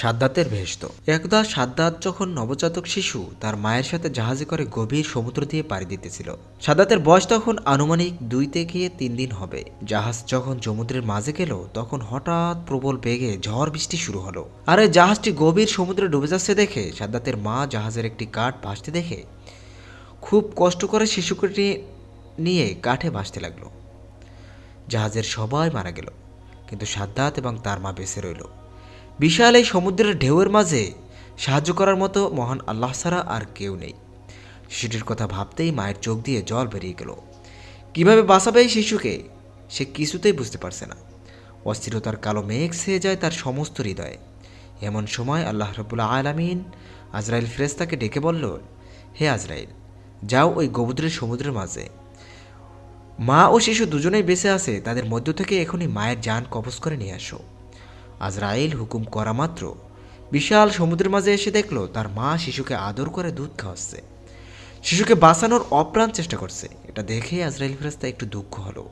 সাদ্দাতের ভেস্ত একদা সাদ্দাত যখন নবজাতক শিশু, তার মায়ের সাথে জাহাজে করে গভীর সমুদ্র দিয়ে পাড়ি দিতেছিল। সাদ্দাতের বয়স তখন আনুমানিক দুই থেকে তিন দিন হবে। জাহাজ যখন সমুদ্রের মাঝে গেল, তখন হঠাৎ প্রবল বেগে ঝড় বৃষ্টি শুরু হলো। আর এই জাহাজটি গভীর সমুদ্রে ডুবে যাচ্ছে দেখে সাদ্দাতের মা জাহাজের একটি কাঠ ভাসতে দেখে খুব কষ্ট করে শিশুকে নিয়ে কাঠে ভাসতে লাগল। জাহাজের সবাই মারা গেল, কিন্তু সাদ্দাত এবং তার মা বেঁচে রইল। বিশাল এই সমুদ্রের ঢেউয়ের মাঝে সাহায্য করার মতো মহান আল্লাহ ছাড়া আর কেউ নেই। শিশুটির কথা ভাবতেই মায়ের চোখ দিয়ে জল বেরিয়ে গেল। কীভাবে বাঁচাবে এই শিশুকে, সে কিছুতেই বুঝতে পারছে না। অস্থিরতার কালো মেঘ ছেয়ে যায় তার সমস্ত হৃদয়ে। এমন সময় আল্লাহ রবুল্লা আলামিন আজরাইল ফ্রেস্তাকে ডেকে বলল, হে আজরাইল, যাও ওই গোবুদ্রের সমুদ্রের মাঝে। মা ও শিশু দুজনেই বেঁচে আছে, তাদের মধ্য থেকে এখনই মায়ের যান কবজ করে নিয়ে আসো। আজরাইল হুকুম করা মাত্র। বিশাল সমুদ্রের মাঝে এসে দেখল, তার মা শিশুকে আদর করে দুধ খাওয়াচ্ছে। শিশুকে বাঁচানোর অপ্রাণ চেষ্টা করছে। এটা দেখে আজরাইল ফেরেস্তা একটু দুঃখ হলো।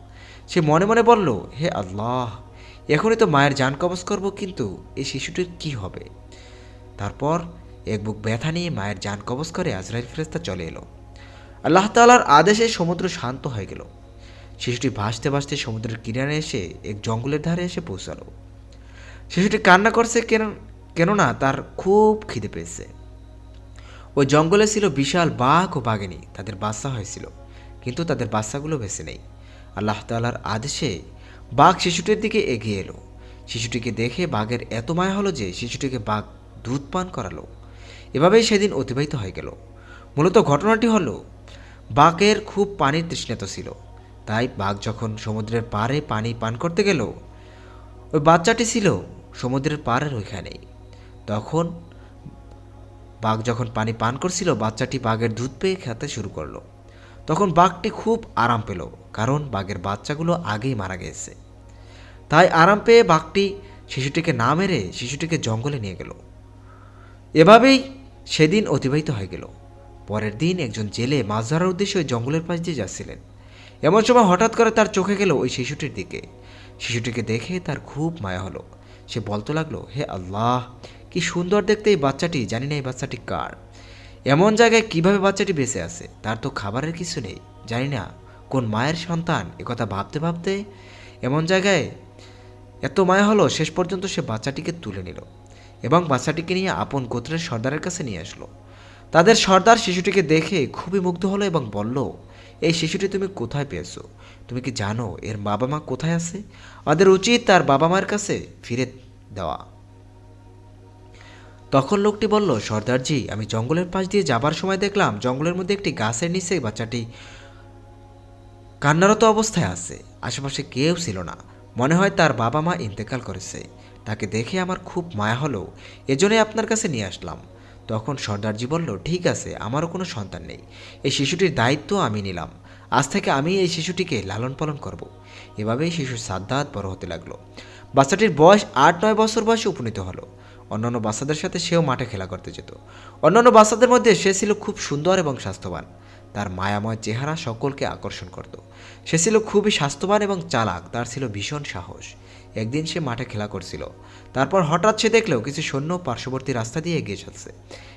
সে মনে মনে বলল, হে আল্লাহ, এখনই তো মায়ের যান কবজ করব, কিন্তু এই শিশুটির কি হবে? তারপর এক বুক ব্যথা নিয়ে মায়ের যান কবজ করে আজরাইল ফেরেস্তা চলে এলো। আল্লাহ তালার আদেশে সমুদ্র শান্ত হয়ে গেল। শিশুটি ভাসতে ভাসতে সমুদ্রের কিনারে এসে এক জঙ্গলের ধারে এসে পৌঁছালো। শিশুটি কান্না করছে কেন, কেননা তার খুব খিদে পেয়েছে। ওই জঙ্গলে ছিল বিশাল বাঘ ও বাঘিনী, তাদের বাচ্চা হয়েছিল, কিন্তু তাদের বাচ্চাগুলো বেঁচে নেই। আল্লাহ তালার আদেশে বাঘ শিশুটির দিকে এগিয়ে এলো। শিশুটিকে দেখে বাঘের এত মায়া হলো যে শিশুটিকে বাঘ দুধ পান করালো। এভাবেই সেদিন অতিবাহিত হয়ে গেল। মূলত ঘটনাটি হলো, বাঘের খুব পানির তৃষ্ণাত ছিল। তাই বাঘ যখন সমুদ্রের পাড়ে পানি পান করতে গেল, ওই বাচ্চাটি ছিল সমুদ্রের পাড়ের ওইখানেই তখন বাঘ যখন পানি পান করছিল, বাচ্চাটি বাঘের দুধ পেয়ে খেতে শুরু করল। তখন বাঘটি খুব আরাম পেল, কারণ বাঘের বাচ্চাগুলো আগেই মারা গেছে। তাই আরাম পেয়ে বাঘটি শিশুটিকে না মেরে শিশুটিকে জঙ্গলে নিয়ে গেল। এভাবেই সেদিন অতিবাহিত হয়ে গেল। পরের দিন একজন জেলে মাছ ধরার উদ্দেশ্যে জঙ্গলের পাশ দিয়ে যাচ্ছিলেন। এমন সময় হঠাৎ করে তার চোখে গেল ওই শিশুটির দিকে। শিশুটিকে দেখে তার খুব মায়া হলো। সে বলতে লাগল, হে আল্লাহ, কি সুন্দর দেখতে এই বাচ্চাটি, জানি না এই বাচ্চাটি কার। এমন জায়গায় কীভাবে বাচ্চাটি বেঁচে আছে, তার তো খাবারের কিছু নেই। জানি না কোন মায়ের সন্তান একথা ভাবতে ভাবতে এমন জায়গায় এত মায়া হলো, শেষ পর্যন্ত সে বাচ্চাটিকে তুলে নিল এবং বাচ্চাটিকে নিয়ে আপন গোত্রের সর্দারের কাছে নিয়ে আসলো। তাদের সর্দার শিশুটিকে দেখে খুবই মুগ্ধ হলো এবং বলল, এই শিশুটি তুমি কোথায় পেয়েছ? তুমি কি জানো এর বাবা মা কোথায় আছে? আমাদের উচিত তার বাবা মার কাছে ফিরে দেওয়া। তখন লোকটি বলল, সর্দারজি, আমি জঙ্গলের পাশ দিয়ে যাবার সময় দেখলাম জঙ্গলের মধ্যে একটি গাছের নিচে বাচ্চাটি কান্নারত অবস্থায় আছে। আশেপাশে কেউ ছিল না। মনে হয় তার বাবা মা ইন্তেকাল করেছে। তাকে দেখে আমার খুব মায়া হলো। এজন্যই আপনার কাছে নিয়ে আসলাম। তখন সর্দারজি বলল, ঠিক আছে, আমারও কোনো সন্তান নেই। এই শিশুটির দায়িত্ব আমি নিলাম। আজ থেকে আমি এই শিশুটিকে লালন পালন করব। এভাবেই শিশু সাদ্দাত বড় হতে লাগল। বাচ্চাটির বয়স আট নয় বছর বয়সে উপনীত হলো। অন্যান্য বাচ্চাদের সাথে সেও মাঠে খেলা করতে যেত। অন্যান্য বাচ্চাদের মধ্যে সে ছিল খুব সুন্দর এবং স্বাস্থ্যবান। তার মায়াময় চেহারা সকলকে আকর্ষণ করত। সে ছিল খুবই স্বাস্থ্যবান এবং চালাক। তার ছিল ভীষণ সাহস। একদিন সে মাঠে খেলা করছিল। তারপর হঠাৎ সে দেখলেও কিছু সৈন্য পার্শ্ববর্তী রাস্তা দিয়ে এগিয়ে যাচ্ছে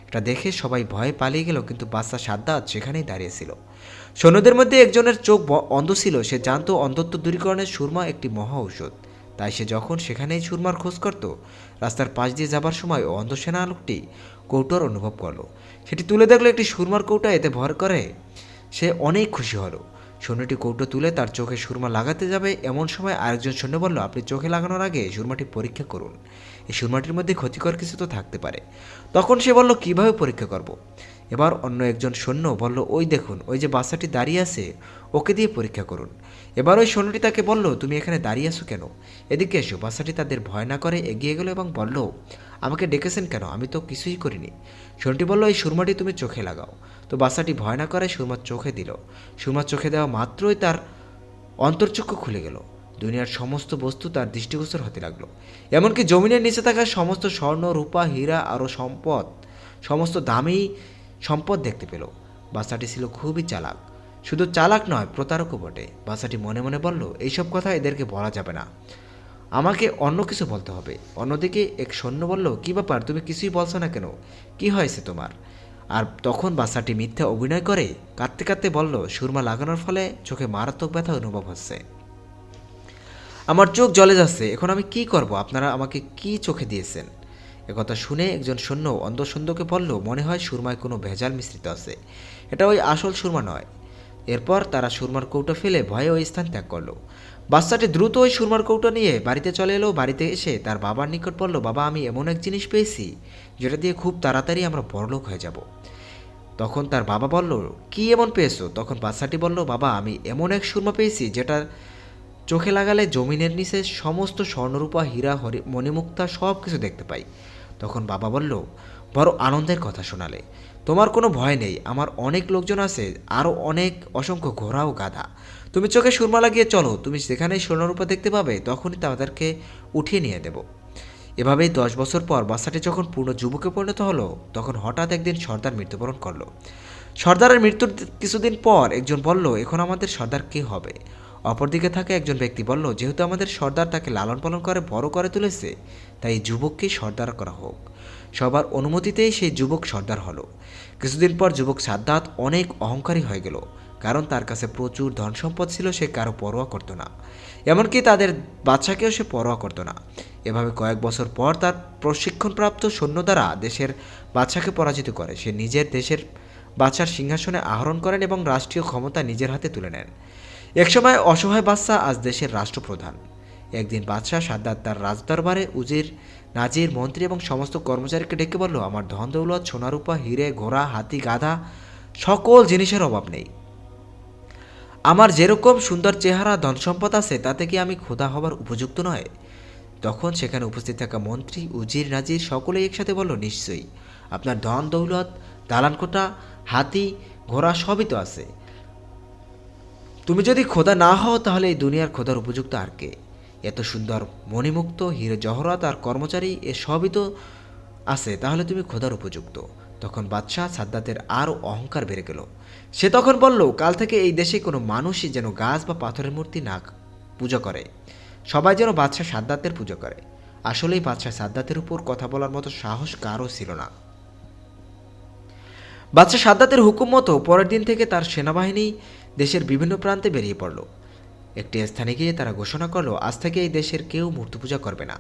এটা দেখে সবাই ভয়ে পালিয়ে গেল, কিন্তু বাচ্চা সাদ্দাত সেখানেই দাঁড়িয়েছিল সৈন্যদের মধ্যে একজনের চোখ অন্ধ ছিল, সে জানত অন্ধত্ব দূরীকরণের সুরমা একটি মহা ঔষধ। তাই সে যখন সেখানেই সুরমার খোঁজ করত, রাস্তার পাশ দিয়ে যাবার সময় অন্ধ সেনা লোকটি কৌটোর অনুভব করল। সেটি তুলে দেখল একটি সুরমার কৌটা, এতে ভর করে সে অনেক খুশি হলো। সৈন্যটি কৌটো তুলে তার চোখে সুরমা লাগাতে যাবে এমন সময় আরেকজন সৈন্য বলল, আপনি চোখে লাগানোর আগে সুরমাটি পরীক্ষা করুন। এই সুরমাটির মধ্যে ক্ষতিকর কিছু তো থাকতে পারে। তখন সে বলল, কীভাবে পরীক্ষা করব। এবার অন্য একজন সৈন্য বলল, ওই দেখুন, ওই যে বাচ্চাটি দাঁড়িয়ে আছে, ওকে দিয়ে পরীক্ষা করুন। এবার ওই সৈন্যটি তাকে বলল, তুমি এখানে দাঁড়িয়ে আছো কেন? এদিকে এসো, বাচ্চাটি তাদের ভয় না করে এগিয়ে গেল এবং বলল, আমাকে ডেকেছেন কেন? আমি তো কিছুই করিনি। সৈন্যটি বলল, এই সুরমাটি তুমি চোখে লাগাও। তো বাচ্চাটি ভয় না করে সুরমার চোখে দিল। সুরমার চোখে দেওয়া মাত্রই তার অন্তর্চক্ষু খুলে গেল। দুনিয়ার সমস্ত বস্তু তার দৃষ্টিগোচর হতে লাগল। এমনকি জমিনের নিচে থাকা সমস্ত স্বর্ণ, রূপা, হীরা আরও সম্পদ, সমস্ত দামি সম্পদ দেখতে পেল। বাচ্চাটি ছিল খুবই চালাক। শুধু চালাক নয়, প্রতারকও বটে। বাচ্চাটি মনে মনে বলল, এইসব কথা এদেরকে বলা যাবে না। আমাকে অন্য কিছু বলতে হবে। অন্যদিকে এক সৈন্য বলল, কি ব্যাপার? তুমি কিছুই বলছো না কেন? কি হয়েছে তোমার? আর তখন বাচ্চাটি মিথ্যা অভিনয় করে কাঁদতে কাঁদতে বলল, সুরমা লাগানোর ফলে চোখে মারাত্মক ব্যথা অনুভব হচ্ছে। আমার চোখ জলে যাচ্ছে। এখন আমি কি করব? আপনারা আমাকে কি চোখে দিয়েছেন? একথা শুনে একজন সৈন্য অন্ধ সৈন্যকে বলল, মনে হয় সুরমায় কোনো ভেজাল মিশ্রিত আছে। এটা ওই আসল সুরমা নয়। এরপর তারা সুরমার কৌটো ফেলে ভয়ে ওই স্থান ত্যাগ করল। বাচ্চাটি দ্রুত ওই সুরমার কৌটো নিয়ে বাড়িতে চলে এলো। বাড়িতে এসে তার বাবার নিকট বলল, বাবা, আমি এমন এক জিনিস পেয়েছি, যেটা দিয়ে খুব তাড়াতাড়ি আমরা বড়লোক হয়ে যাব। তখন তার বাবা বলল, কি এমন পেয়েছ? তখন বাচ্চাটি বলল, বাবা, আমি এমন এক সুরমা পেয়েছি, যেটা চোখে লাগালে জমিনের নিচে সমস্ত স্বর্ণরূপা, হীরা, হরি, মণিমুক্তা সব কিছু দেখতে পাই। তখন বাবা বলল, বড় আনন্দের কথা শোনালে। তোমার কোনো ভয় নেই, আমার অনেক লোকজন আছে, আরও অনেক অসংখ্য ঘোড়া ও গাধা। তুমি চোখে সুরমা লাগিয়ে চলো, তুমি যেখানেই স্বর্ণরূপা দেখতে পাবে, তখনই তাদেরকে উঠিয়ে নিয়ে দেব। এভাবেই দশ বছর পর বাচ্চাটি যখন পূর্ণ যুবকে পরিণত হলো, তখন হঠাৎ একদিন সর্দার মৃত্যুবরণ করল। সর্দারের মৃত্যুর কিছুদিন পর একজন বলল, এখন আমাদের সর্দার কে হবে? অপরদিকে থাকা একজন ব্যক্তি বলল, যেহেতু আমাদের সর্দার তাকে লালন পালন করে, বড় করে তুলেছে তাই এই যুবককেই সর্দার করা হোক। সবার অনুমতিতেই সেই যুবক সর্দার হলো। কিছুদিন পর যুবক সাদ্দাত অনেক অহংকারী হয়ে গেল, কারণ তার কাছে প্রচুর ধন সম্পদ ছিল, সে কারও পরোয়া করতো না। এমনকি তাদের বাচ্চাকেও সে পরোয়া করতো না। এভাবে কয়েক বছর পর তার প্রশিক্ষণপ্রাপ্ত সৈন্য দ্বারা দেশের বাচ্চাকে পরাজিত করে। সে নিজের দেশের বাচ্চার সিংহাসনে আহরণ করেন এবং রাষ্ট্রীয় ক্ষমতা নিজের হাতে তুলে নেন। একসময় অসহায় বাচ্চা আজ দেশের রাষ্ট্রপ্রধান। একদিন বাদশাহ সাদ্দাত তার রাজদরবারে উজির, নাজির, মন্ত্রী এবং সমস্ত কর্মচারীকে ডেকে বলল, আমার ধন দৌলত সোনারূপা হিরে, ঘোড়া, হাতি, গাধা, সকল জিনিসের অভাব নেই। আমার যেরকম সুন্দর চেহারা, ধন সম্পদ আছে, তাতে কি আমি খোদা হবার উপযুক্ত নয়? তখন সেখানে উপস্থিত থাকা মন্ত্রী, উজির, নাজির সকলেই একসাথে বলল, নিশ্চয়ই, আপনার ধন দৌলত দালানকোটা হাতি, ঘোড়া সবই তো আছে। তুমি যদি খোদা না হও, তাহলে এই দুনিয়ার খোদার উপযুক্ত আর কে? এত সুন্দর মণিমুক্ত, হিরে জহরত আর কর্মচারী এ সবই তো আছে, তাহলে তুমি খোদার উপযুক্ত। তখন বাদশাহ সাদ্দাতের আরও অহংকার বেড়ে গেল। সে তখন বলল, কাল থেকে এই দেশে কোনো মানুষই যেন গাছ বা পাথরের মূর্তি না পূজা করে। সবাই যেন বাদশাহ সাদ্দাতের পুজো করে। আসলেই বাদশাহ সাদ্দাতের উপর কথা বলার মতো সাহস কারও ছিল না। বাদশাহ সাদ্দাতের হুকুম মতো পরের দিন থেকে তার সেনাবাহিনী দেশের বিভিন্ন প্রান্তে বেরিয়ে পড়ল। একটি স্থানে গিয়ে তারা ঘোষণা করল, আজ থেকে এই দেশের কেউ মূর্তি পূজা করবে না।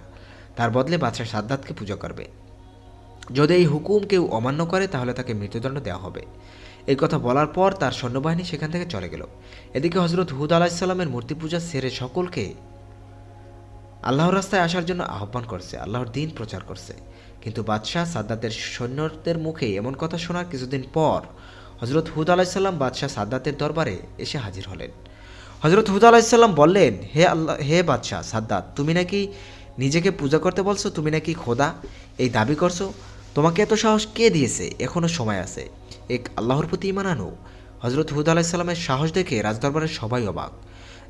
তার বদলে বাদশাহ সাদ্দাতকে পূজা করবে। যদি এই হুকুম কেউ অমান্য করে, তাহলে তাকে মৃত্যুদণ্ড দেওয়া হবে। এই কথা বলার পর তার সৈন্যবাহিনী সেখান থেকে চলে গেল। এদিকে হজরত হুদ আলাহিসাল্লামের মূর্তি পূজা সেরে সকলকে আল্লাহর রাস্তায় আসার জন্য আহ্বান করছে, আল্লাহর দিন প্রচার করছে। কিন্তু বাদশাহ সাদ্দাতের সৈন্যদের মুখে এমন কথা শোনার কিছুদিন পর হজরত হুদ আলাহিসাল্লাম বাদশাহ সাদ্দাতের দরবারে এসে হাজির হলেন। হজরত হুদ আলাহিসাল্লাম বললেন, হে আল্লাহ, হে বাদশাহ, সাদ্দাত, তুমি নাকি নিজেকে পূজা করতে বলছো? তুমি নাকি খোদা? এই দাবি করছ? তোমাকে এত সাহস কে দিয়েছে? এখনও সময় আছে। এক আল্লাহর প্রতি ইমান আনো। হজরত হুদ আলাহিসাল্লামের সাহস দেখে রাজদরবারের সবাই অবাক।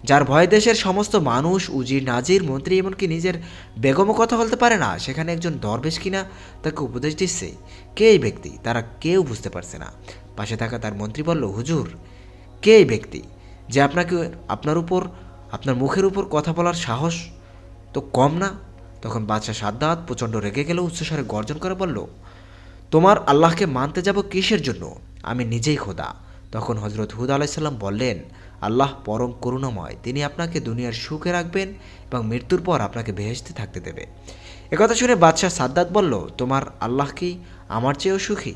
যার ভয় দেশের সমস্ত মানুষ, উজির, নাজির, মন্ত্রী এমনকি নিজের বেগমও কথা বলতে পারে না, সেখানে একজন দরবেশ কিনা তাকে উপদেশ দিচ্ছে। কে এই ব্যক্তি? তারা কেউ বুঝতে পারছে না। পাশে থাকা তার মন্ত্রী বলল, হুজুর, কে এই ব্যক্তি? যে আপনাকে, আপনার উপর, আপনার মুখের উপর কথা বলার সাহস তো কম না? তখন বাদশাহ সাদ্দাত প্রচণ্ড রেগে গেল, উচ্চস্বরে গর্জন করে বলল, তোমার আল্লাহকে মানতে যাব কিসের জন্য? আমি নিজেই খোদা। তখন হজরত হুদ আলাইসাল্লাম বললেন, আল্লাহ পরম করুণাময়, তিনি আপনাকে দুনিয়ার সুখে রাখবেন এবং মৃত্যুর পর আপনাকে বেহেশতে থাকতে দেবে। একথা শুনে বাদশাহ সাদ্দাত বলল, তোমার আল্লাহ কি আমার চেয়েও সুখী?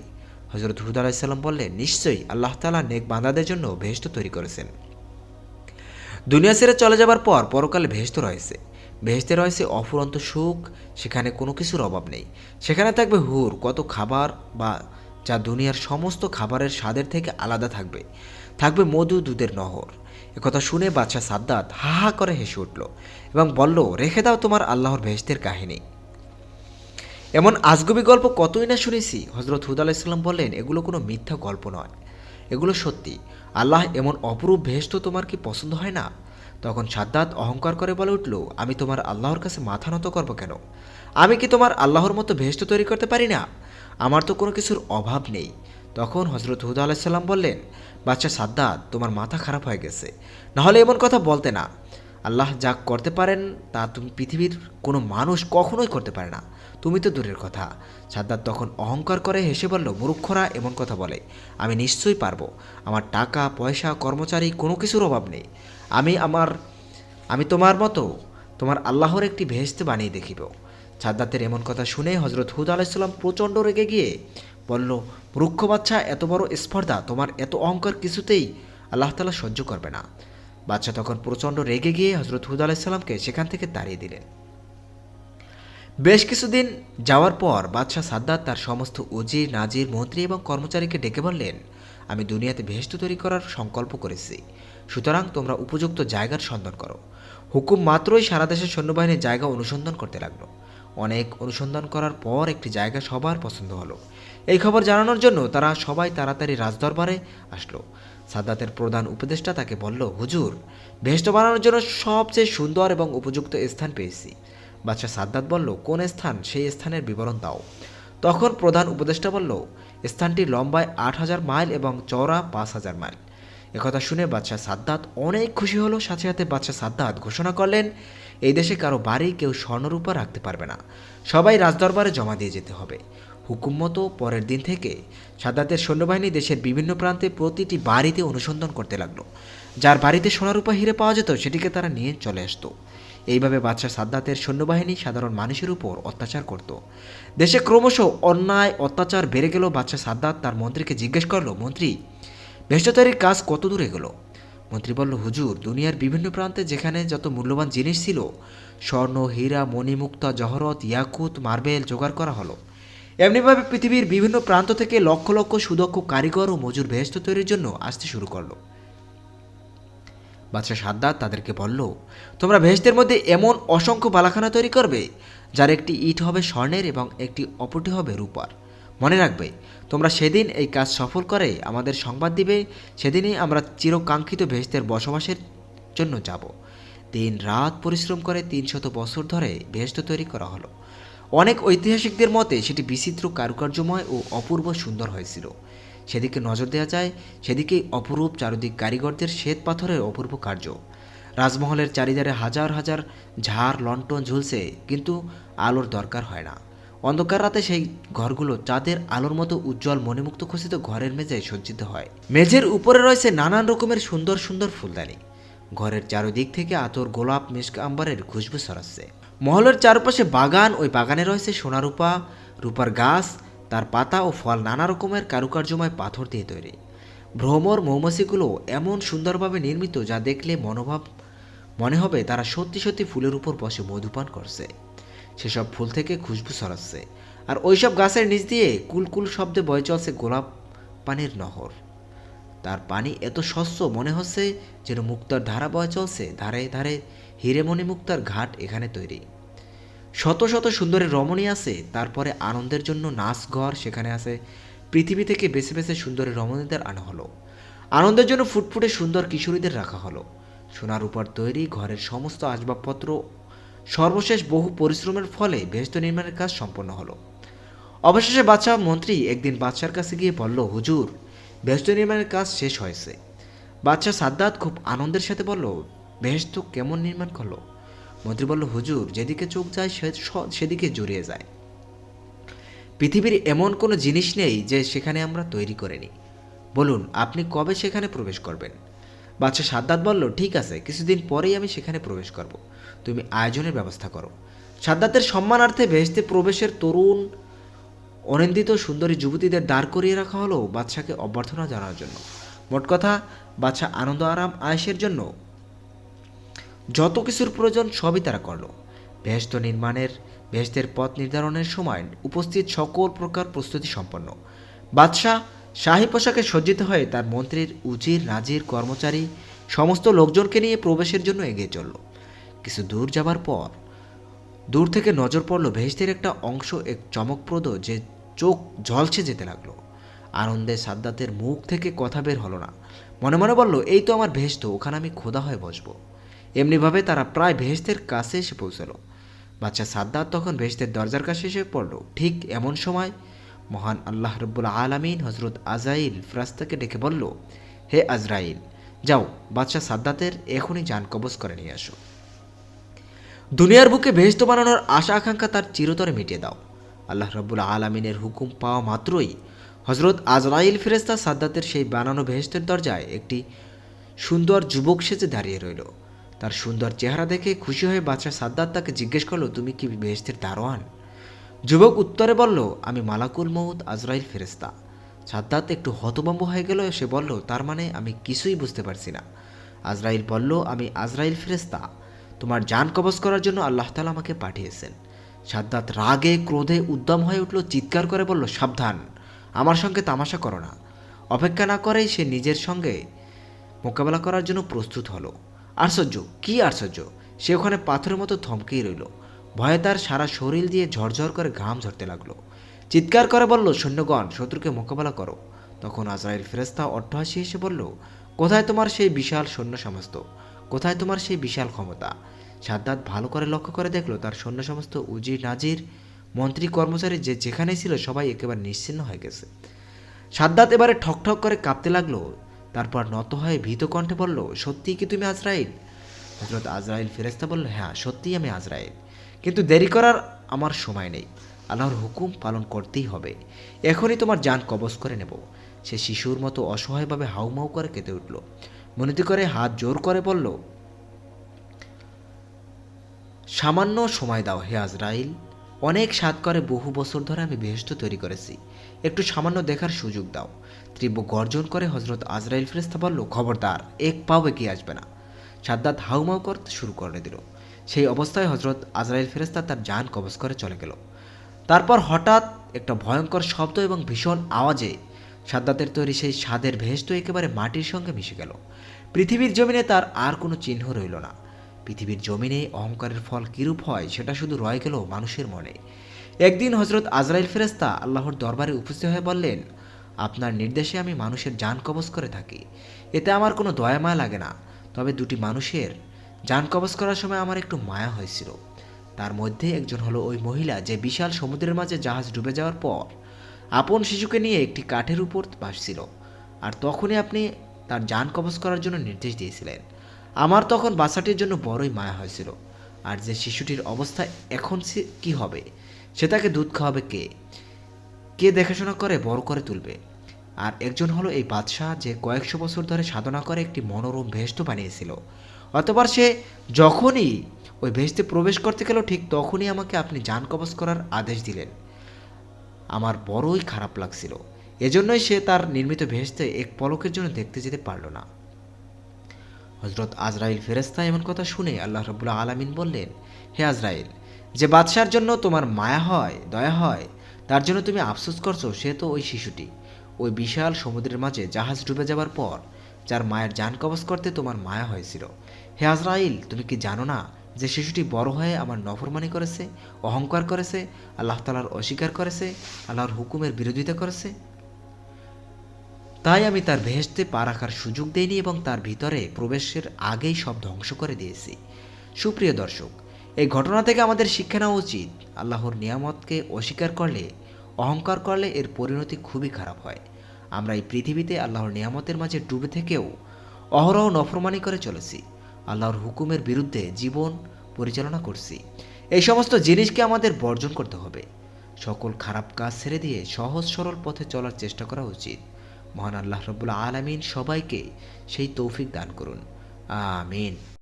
হজরত হুদ আলাইসাল্লাম বললেন, নিশ্চয়ই, আল্লাহ তালা নেক বান্দাদের জন্য ভেস্ত তৈরি করেছেন। দুনিয়া ছেড়ে চলে যাবার পর পরকালে ভেস্ত রয়েছে। ভেস্তে রয়েছে অফুরন্ত সুখ, সেখানে কোনো কিছুর অভাব নেই। সেখানে থাকবে হুর, কত খাবার বা যা দুনিয়ার সমস্ত খাবারের স্বাদের থেকে আলাদা থাকবে। থাকবে মধু, দুধের নহর। একথা শুনে বাদশাহ সাদ্দাত হা হা করে হেসে উঠল এবং বলল, রেখে দাও তোমার আল্লাহর ভেস্তের কাহিনী। এমন আজগুবি গল্প কতই না শুনেছি। হজরত হুদ আলাইসাল্লাম বললেন এগুলো কোনো মিথ্যা গল্প নয়। এগুলো সত্যি। আল্লাহ এমন অপরূপ ভেস্ত তোমার কি পছন্দ হয় না? তখন সাদ্দাত অহংকার করে বলে উঠল, আমি তোমার আল্লাহর কাছে মাথা নত করব কেন? আমি কি তোমার আল্লাহর মতো ভেস্ত তৈরি করতে পারি না? আমার তো কোনো কিছুর অভাব নেই। তখন হজরত হুদ আলাইসাল্লাম বললেন, বাচ্চা সাদ্দাত, তোমার মাথা খারাপ হয়ে গেছে। নাহলে এমন কথা বলতে না। আল্লাহ যা করতে পারেন, তা তুমি পৃথিবীর কোনো মানুষ কখনোই করতে পারে না। তুমি তো দূরের কথা। সাদ্দাত তখন অহংকার করে হেসে বলল, মূর্খরা এমন কথা বলে। আমি নিশ্চয়ই পারব। আমার টাকা, পয়সা, কর্মচারী কোনো কিছুর অভাব নেই। আমি আমার, আমি তোমার মতো, তোমার আল্লাহর একটি ভেস্তে বানিয়ে দেখিব। সাদ্দাতের এমন কথা শুনে হজরত হুদ আলাইসাল্লাম প্রচণ্ড রেগে গিয়ে বলল রুক্ষ বাচ্চা, এত বড় স্পর্ধা, তোমার এত অহংকার কিছুতেই আল্লাহ তালা সহ্য করবে না। বাচ্চা তখন প্রচণ্ড রেগে গিয়ে হজরত হুদ আলাইসাল্লামকে সেখান থেকে তাড়িয়ে দিলেন। বেশ কিছুদিন যাওয়ার পর বাদশাহ সাদ্দাত তার সমস্ত উজির, নাজির, মন্ত্রী এবং কর্মচারীকে ডেকে বললেন, আমি দুনিয়াতে ভেস্ত তৈরি করার সংকল্প করেছি। সুতরাং তোমরা উপযুক্ত জায়গার সন্ধান করো। হুকুম মাত্রই সারা দেশের সৈন্যবাহিনীর জায়গা অনুসন্ধান করতে লাগল। অনেক অনুসন্ধান করার পর একটি জায়গা সবার পছন্দ হলো। এই খবর জানানোর জন্য তারা সবাই তাড়াতাড়ি রাজদরবারে আসলো। সাদ্দাতের প্রধান উপদেষ্টা তাকে বলল, হুজুর ভেস্ট বানানোর জন্য সবচেয়ে সুন্দর এবং উপযুক্ত স্থান পেয়েছি। বাদশাহ সাদ্দাত বলল, কোন স্থান? সেই স্থানের বিবরণ দাও। তখন প্রধান উপদেষ্টা বলল স্থানটি লম্বায় আট হাজার মাইল এবং চওড়া পাঁচ হাজার মাইল। একথা শুনে বাদশাহ সাদ্দাত অনেক খুশি হলো। সাথে সাথে বাদশাহ সাদ্দাত ঘোষণা করলেন, এই দেশে কারও বাড়ি কেউ স্বর্ণরূপা রাখতে পারবে না। সবাই রাজদরবারে জমা দিয়ে যেতে হবে। হুকুম মতো পরের দিন থেকে সাদ্দাতের সৈন্যবাহিনী দেশের বিভিন্ন প্রান্তে প্রতিটি বাড়িতে অনুসন্ধান করতে লাগল। যার বাড়িতে সোনারূপা হিরে পাওয়া যেত, সেটিকে তারা নিয়ে চলে আসতো। এইভাবে বাদশাহ সাদ্দাতের সৈন্যবাহিনী সাধারণ মানুষের উপর অত্যাচার করত। দেশে ক্রমশ অন্যায়, অত্যাচার বেড়ে গেল। বাদশাহ সাদ্দাত তার মন্ত্রীকে জিজ্ঞেস করল, মন্ত্রী ভেষ্টতারির কাজ কত দূর এগোলো মন্ত্রী বলল, হুজুর, দুনিয়ার বিভিন্ন প্রান্তে যেখানে যত মূল্যবান জিনিস ছিল, স্বর্ণ, হীরা, মণিমুক্তা, জহরত, ইয়াকুত, মার্বেল জোগাড় করা হলো। এমনিভাবে পৃথিবীর বিভিন্ন প্রান্ত থেকে লক্ষ লক্ষ সুদক্ষ কারিগর ও মজুর ভেস্ত তৈরির জন্য আসতে শুরু করল। বাদশাহ সাদ্দাত তাদেরকে বলল, তোমরা ভেস্তের মধ্যে এমন অসংখ্য বালাখানা তৈরি করবে, যার একটি ইট হবে স্বর্ণের এবং একটি অপরটি হবে রূপার। মনে রাখবে, তোমরা সেদিন এই কাজ সফল করে আমাদের সংবাদ দিবে, সেদিনই আমরা চিরকাঙ্ক্ষিত ভেস্তের বসবাসের জন্য যাব। দিন রাত পরিশ্রম করে তিনশত বছর ধরে ভেস্ত তৈরি করা হলো। অনেক ঐতিহাসিকদের মতে, সেটি বিচিত্র কারুকার্যময় ও অপূর্ব সুন্দর হয়েছিল। সেদিকে নজর দেওয়া যায়, সেদিকেই অপরূপ চারদিক কারিগরদের শ্বেত পাথরের অপূর্ব কার্য। রাজমহলের চারিধারে হাজার হাজার ঝাড় লন্ঠন ঝুলছে, কিন্তু আলোর দরকার হয় না। অন্ধকার রাতে সেই ঘরগুলো চাঁদের আলোর মতো উজ্জ্বল মণিমুক্ত খচিত ঘরের মেঝে সজ্জিত হয়। মেঝের উপরে রয়েছে নানান রকমের সুন্দর সুন্দর ফুলদানি। ঘরের চারদিক থেকে আতর, গোলাপ, মিষ্ক আম্বারের খুশবু ছড়াচ্ছে। মহলের চারপাশে বাগান, ওই বাগানে রয়েছে সোনারূপা, রূপার গাছ তার পাতা ও ফল নানা রকমের কারুকার্যময় পাথর দিয়ে তৈরি। ভ্রমর মৌমাছিগুলো এমন সুন্দরভাবে নির্মিত যা দেখলে মনোভাব, মনে হবে তারা সত্যি সত্যি ফুলের উপর বসে মধুপান করছে। সেসব ফুল থেকে খুশবু ছড়াচ্ছে। আর ওইসব গাছের নিচ দিয়ে কুলকুল শব্দে বয়ে চলছে গোলাপ পানির নহর। তার পানি এত স্বচ্ছ মনে হচ্ছে যেন মুক্তার ধারা বয়ে চলছে, ধারে ধারে হিরেমণি মুক্তার ঘাট এখানে তৈরি। শত শত সুন্দরের রমণী আছে, তারপরে আনন্দের জন্য নাচ ঘর সেখানে আছে। পৃথিবী থেকে বেছে বেছে সুন্দরের রমণীদের আনা হলো। আনন্দের জন্য ফুটফুটে সুন্দর কিশোরীদের রাখা হলো। সোনার উপর তৈরি, ঘরের সমস্ত আসবাবপত্র, সর্বশেষ বহু পরিশ্রমের ফলে বেহস্ত নির্মাণের কাজ সম্পন্ন হলো। অবশেষে বাদশাহ মন্ত্রী একদিন বাদশার কাছে গিয়ে বলল, হুজুর বেহস্ত নির্মাণের কাজ শেষ হয়েছে। বাদশাহ সাদ্দাত খুব আনন্দের সাথে বলল বেহস্ত কেমন নির্মাণ করল? মন্ত্রী বলল, হুজুর, যেদিকে চোখ যায়, সে সেদিকে জড়িয়ে যায়। পৃথিবীর এমন কোনো জিনিস নেই যে সেখানে আমরা তৈরি করিনি। বলুন, আপনি কবে সেখানে প্রবেশ করবেন? বাচ্চা সাদ্দাত বলল, ঠিক আছে, কিছুদিন পরেই আমি সেখানে প্রবেশ করব। তুমি আয়োজনের ব্যবস্থা করো। সাদ্দাতের সম্মানার্থে ভেস্তে প্রবেশের তরুণ, অনিন্দিত, সুন্দরী যুবতীদের দাঁড় করিয়ে রাখা হলো বাদশাকে অভ্যর্থনা জানানোর জন্য। মোট কথা বাদশাহ আনন্দ আরাম আয়েসের জন্য যত কিছুর প্রয়োজন সবই তারা করল। বেহেস্ত নির্মাণের বেহেস্তের পথ নির্ধারণের সময় উপস্থিত সকল প্রকার প্রস্তুতি সম্পন্ন। বাদশাহ শাহী পোশাকে সজ্জিত হয়ে তার মন্ত্রীর, উজির নাজির কর্মচারী, সমস্ত লোকজনকে নিয়ে প্রবেশের জন্য এগিয়ে চলল। কিছু দূর যাবার পর, দূর থেকে নজর পড়ল ভেস্তের একটা অংশ এক চমকপ্রদ যে চোখ ঝলসে যেতে লাগল। আনন্দে সাদ্দাতের মুখ থেকে কথা বের হলো না। মনে মনে বলল, এই তো আমার ভেস্ত ওখানে আমি খোদা হয়ে বসবো। এমনিভাবে তারা প্রায় ভেস্তের কাছে এসে পৌঁছালো। বাচ্চা সাদ্দাত তখন ভেস্তের দরজার কাছে এসে পড়ল। ঠিক এমন সময় মহান আল্লাহ রব্বুল আলমিন হজরত আজাইল ফ্রাস্তাকে ডেকে বলল, হে আজরাইল, যাও বাদশাহ সাদ্দাতের এখনই যান কবজ করে নিয়ে আসো। দুনিয়ার বুকে ভেস্ত বানানোর আশা আকাঙ্ক্ষা তার চিরতরে মিটিয়ে দাও। আল্লাহ রব্বুল আলমিনের হুকুম পাওয়া মাত্রই হজরত আজরাইল ফেরেস্তা সাদ্দাতের সেই বানানো ভেস্তের দরজায় একটি সুন্দর যুবক সেজে দাঁড়িয়ে রইল। তার সুন্দর চেহারা দেখে খুশি হয়ে বাদশাহ সাদ্দাত তাকে জিজ্ঞেস করল, তুমি কি বেহেস্তের দারোয়ান? যুবক উত্তরে বলল, আমি মালাকুল মৌত আজরাইল ফেরেস্তা সাদ্দাত একটু হতভম্ব হয়ে গেল, সে বলল, তার মানে আমি কিছুই বুঝতে পারছি না। আজরাইল বলল, আমি আজরাইল ফেরেস্তা তোমার জান কবজ করার জন্য আল্লাহ তালা আমাকে পাঠিয়েছেন। সাদ্দাত রাগে, ক্রোধে উদ্যম হয়ে উঠল, চিৎকার করে বলল, সাবধান, আমার সঙ্গে তামাশা করো না। অপেক্ষা না করেই সে নিজের সঙ্গে মোকাবেলা করার জন্য প্রস্তুত হলো। আশ্চর্য, কি আশ্চর্য? সে ওখানে পাথরের মতো থমকেই রইল। ভয়ে তার সারা শরীর দিয়ে ঝরঝর করে ঘাম ঝরতে লাগল। চিৎকার করে বলল, সৈন্যগণ, শত্রুকে মোকাবেলা করো। তখন আজরাইল ফেরেস্তা অট্টহাসি এসে বলল, কোথায় তোমার সেই বিশাল সৈন্য সমস্ত? কোথায় তোমার সেই বিশাল ক্ষমতা? সাদ্দাত ভালো করে লক্ষ্য করে দেখল, তার সৈন্য সমস্ত উজির নাজির মন্ত্রী কর্মচারী যে যেখানে ছিল সবাই একেবারে নিশ্চিন্ন হয়ে গেছে। সাদ্দাত এবারে ঠকঠক করে কাঁপতে লাগল তারপর নত হয়ে ভীত কণ্ঠে বলল সত্যিই কি তুমি আজরাইল? হজরত আজরাইল ফেরেস্তা বলল হ্যাঁ সত্যিই আমি আজরাইল। কিন্তু দেরি করার আমার সময় নেই। আল্লাহর হুকুম পালন করতেই হবে। এখনই তোমার যান কবজ করে নেব। সে শিশুর মতো অসহায়ভাবে হাউমাউ করে কেঁদে উঠল। মনিতি করে হাত জোর করে বলল, সামান্য সময় দাও হে আজরাইল। অনেক স্বাদ করে বহু বছর ধরে আমি বেহেস্ত তৈরি করেছি। একটু সামান্য দেখার সুযোগ দাও। তীব্র গর্জন করে হজরত আজরাইল ফেরেস্তা বলল, খবরদার, এক পাও এগিয়ে আসবে না। সাদ্দাত হাউমাউ করতে শুরু করে দিল। সেই অবস্থায় হজরত আজরাইল ফেরেস্তা তার যান কবজ করে চলে গেল। তারপর হঠাৎ একটা ভয়ঙ্কর শব্দ এবং ভীষণ আওয়াজে সাদ্দাতের তৈরি সেই স্বাদের ভেস্ত একেবারে মাটির সঙ্গে মিশে গেল। পৃথিবীর জমিনে তার আর কোনো চিহ্ন রইল না। পৃথিবীর জমিনে অহংকারের ফল কিরূপ হয় সেটা শুধু রয়ে গেল মানুষের মনে। একদিন হজরত আজরাইল ফেরেস্তা আল্লাহর দরবারে উপস্থিত হয়ে বললেন, আপনার নির্দেশে আমি মানুষের যান কবজ করে থাকি। এতে আমার কোনো দয়া মায়া লাগে না। তবে দুটি মানুষের যান কবজ করার সময় আমার একটু মায়া হয়েছিল। তার মধ্যে একজন হলো ওই মহিলা যে বিশাল সমুদ্রের মাঝে জাহাজ ডুবে যাওয়ার পর আপন শিশুকে নিয়ে একটি কাঠের উপর ভাসছিল। আর তখনই আপনি তার যান কবজ করার জন্য নির্দেশ দিয়েছিলেন। আমার তখন বাচ্চাটির জন্য বড়ই মায়া হয়েছিল। আর যে শিশুটির অবস্থা এখন কী হবে? সে তাকে দুধ খাওয়াবে কে? কে দেখাশোনা করে, বড় করে তুলবে? আর একজন হলো এই বাদশাহ যে কয়েকশো বছর ধরে সাধনা করে একটি মনোরম ভেস্ত বানিয়েছিল। অতবার সে যখনই ওই ভেস্তে প্রবেশ করতে গেল, ঠিক তখনই আমাকে আপনি যান কবজ করার আদেশ দিলেন। আমার বড়ই খারাপ লাগছিল। এজন্যই সে তার নির্মিত ভেস্তে এক পলকের জন্য দেখতে যেতে পারল না। হজরত আজরাইল ফেরেস্তা এমন কথা শুনে আল্লাহ রবুল্লা আলামিন বললেন, হে আজরাইল যে বাদশার জন্য তোমার মায়া হয়, দয়া হয়, তার জন্য তুমি আফসোস করছ, সে তো ওই শিশুটি। ওই বিশাল সমুদ্রের মাঝে জাহাজ ডুবে যাবার পর, যার মায়ের যান কবজ করতে তোমার মায়া হয়েছিল। হে আজরাইল, তুমি কি জানো না যে শিশুটি বড় হয়ে আমার নফরমানি করেছে, অহংকার করেছে, আল্লাহ তালার অস্বীকার করেছে, আল্লাহর হুকুমের বিরোধিতা করেছে? তাই আমি তার ভেস্তে পা রাখার সুযোগ দেইনি এবং তার ভিতরে প্রবেশের আগেই সব ধ্বংস করে দিয়েছি। সুপ্রিয় দর্শক এই ঘটনা থেকে আমাদের শিক্ষা নেওয়া উচিত। আল্লাহর নিয়ামতকে অস্বীকার করলে, অহংকার করলে এর পরিণতি খুবই খারাপ হয়। আমরা এই পৃথিবীতে আল্লাহর নিয়ামতের মাঝে ডুবে থেকেও অহরহ নফরমানি করে চলেছি। আল্লাহর হুকুমের বিরুদ্ধে জীবন পরিচালনা করছি। এই সমস্ত জিনিসকে আমাদের বর্জন করতে হবে। সকল খারাপ কাজ ছেড়ে দিয়ে সহজ সরল পথে চলার চেষ্টা করা উচিত। মহান আল্লাহ রবুল্লা আলমিন সবাইকে সেই তৌফিক দান করুন। আমিন।